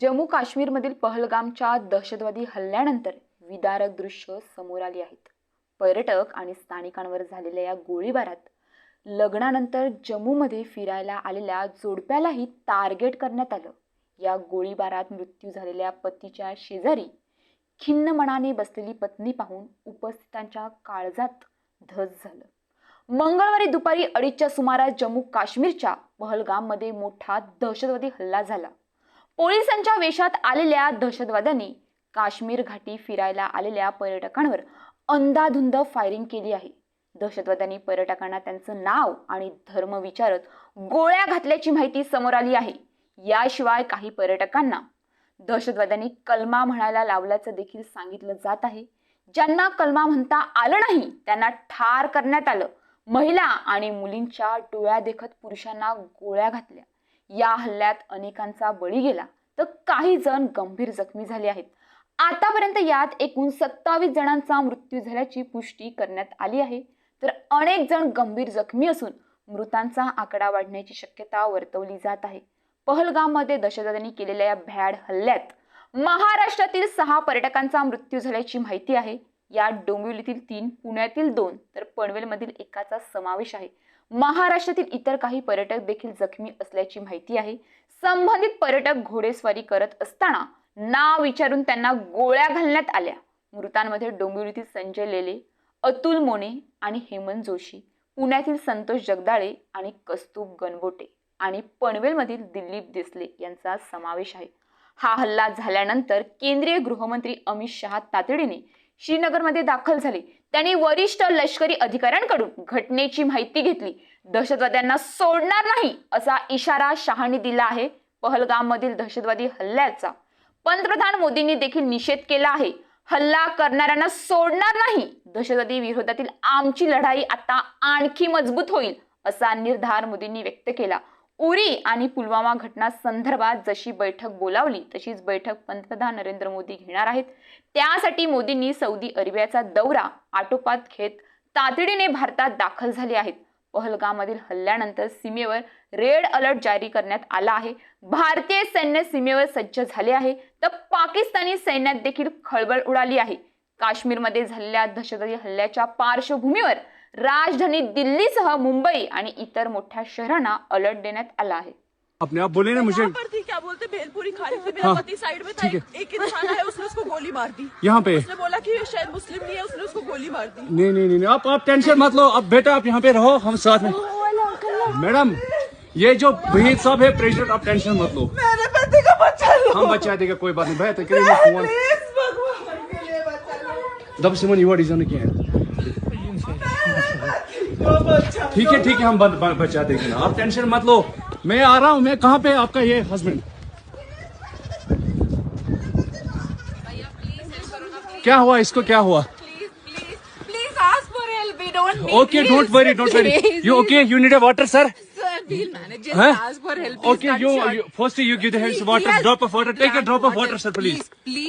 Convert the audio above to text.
जम्मू काश्मीरमधील पहलगामच्या दहशतवादी हल्ल्यानंतर विदारक दृश्य समोर आली आहेत. पर्यटक आणि स्थानिकांवर झालेल्या या गोळीबारात लग्नानंतर जम्मूमध्ये फिरायला आलेल्या जोडप्यालाही टार्गेट करण्यात आलं. या गोळीबारात मृत्यू झालेल्या पतीच्या शेजारी खिन्न मनाने बसलेली पत्नी पाहून उपस्थितांच्या काळजात धस झालं. मंगळवारी दुपारी अडीचच्या सुमारास जम्मू काश्मीरच्या पहलगाममध्ये मोठा दहशतवादी हल्ला झाला. पोलिसांच्या वेशात आलेल्या दहशतवाद्यांनी काश्मीर घाटी फिरायला आलेल्या पर्यटकांवर अंधाधुंद फायरिंग केली आहे. दहशतवाद्यांनी पर्यटकांना त्यांचं नाव आणि धर्म विचारत गोळ्या घातल्याची माहिती समोर आली आहे. याशिवाय काही पर्यटकांना दहशतवाद्यांनी कलमा म्हणायला लावल्याचं देखील सांगितलं जात आहे. ज्यांना कलमा म्हणता आलं नाही त्यांना ठार करण्यात आलं. महिला आणि मुलींच्या डोळ्या देखत पुरुषांना गोळ्या घातल्या. या हल्ल्यात अनेकांचा बळी गेला. तर काही जण गंभीर जखमी झाले आहेत. आतापर्यंत यात एकूण सत्तावीस जणांचा मृत्यू झाल्याची पुष्टी करण्यात आली आहे. तर अनेक जण गंभीर जखमी असून मृतांचा आकडा वाढण्याची शक्यता वर्तवली जात आहे. पहलगाममध्ये दहशतवाद्यांनी केलेल्या या भ्याड हल्ल्यात महाराष्ट्रातील सहा पर्यटकांचा मृत्यू झाल्याची माहिती आहे. यात डोंबिवलीतील तीन पुण्यातील दोन तर पनवेलमधील एकाचा समावेश आहे. महाराष्ट्रातील इतर काही पर्यटक देखील जखमी असल्याची माहिती आहे. संबंधित पर्यटक घोडेस्वारी करत असताना नाव विचारून त्यांना गोळ्या घालण्यात आल्या. मृतांमध्ये डोंबिवलीतील संजय लेले अतुल मोने आणि हेमंत जोशी पुण्यातील संतोष जगदाळे आणि कस्तूब गणबोटे आणि पनवेलमधील दिलीप देसले यांचा समावेश आहे. हा हल्ला झाल्यानंतर केंद्रीय गृहमंत्री अमित शहा तातडीने श्रीनगरमध्ये दाखल झाले. त्यांनी वरिष्ठ लष्करी अधिकाऱ्यांकडून घटनेची माहिती घेतली. दहशतवाद्यांना सोडणार नाही असा इशारा शहाने दिला आहे पहलगाममधील दहशतवादी हल्ल्याचा. पंतप्रधान मोदींनी देखील निषेध केला आहे. हल्ला करणाऱ्यांना सोडणार नाही. दहशतवादी विरोधातील आमची लढाई आता आणखी मजबूत होईल असा निर्धार मोदींनी व्यक्त केला. उरी आणि पुलवामा घटना संदर्भात जशी बैठक बोलावली तशीच बैठक पंतप्रधान नरेंद्र मोदी घेणार आहेत. त्यासाठी मोदींनी सौदी अरेबियाचा दौरा आटोपात घेत तातडीने भारतात दाखल झाले आहेत. पहलगामधील हल्ल्यानंतर सीमेवर रेड अलर्ट जारी करण्यात आला आहे. भारतीय सैन्य सीमेवर सज्ज झाले आहे. तर पाकिस्तानी सैन्यात देखील खळबळ उडाली आहे. काश्मीरमध्ये झालेल्या दहशतवादी हल्ल्याच्या पार्श्वभूमीवर राजधानी दिल्लीसह मुंबई आणि इतर मोठ्या शहरांना अलर्ट देण्यात आला आहे. अपने आप बोले ना मुझे. पर थी क्या बोलते? भेलपुरी खाने से मेरा हाँ, पति साइड में था ठीक है। एक इंसान आया उसने उसको गोली मार दी। यहाँ पे। उसने बोला कि शायद मुस्लिम नहीं है उसने उसको गोली मार दी। नहीं नहीं नहीं आप आप टेंशन मत लो। अब बेटा आप यहाँ पे रहो हम साथ में। मैडम ये जो वहीद साहब है प्रेसिडेंट आप टेंशन मत लो। मेरे पति का बच्चा लो हम बचा देगा कोई बात नहीं। भैया तो करिए फोन। बच्चा दब सिमन युवा डिजाइन किया है। बच्चा ठीक है ठीक है, हम बचा देंगे आप टेंशन मत लो। मैं आ रहा हूँ, मैं कहाँ पे आपका ये हस्बैंड क्या हुआ इसको, क्या हुआ? Okay don't worry don't worry you okay you need a water sir okay you first you give the help water drop of water take a drop of water sir please please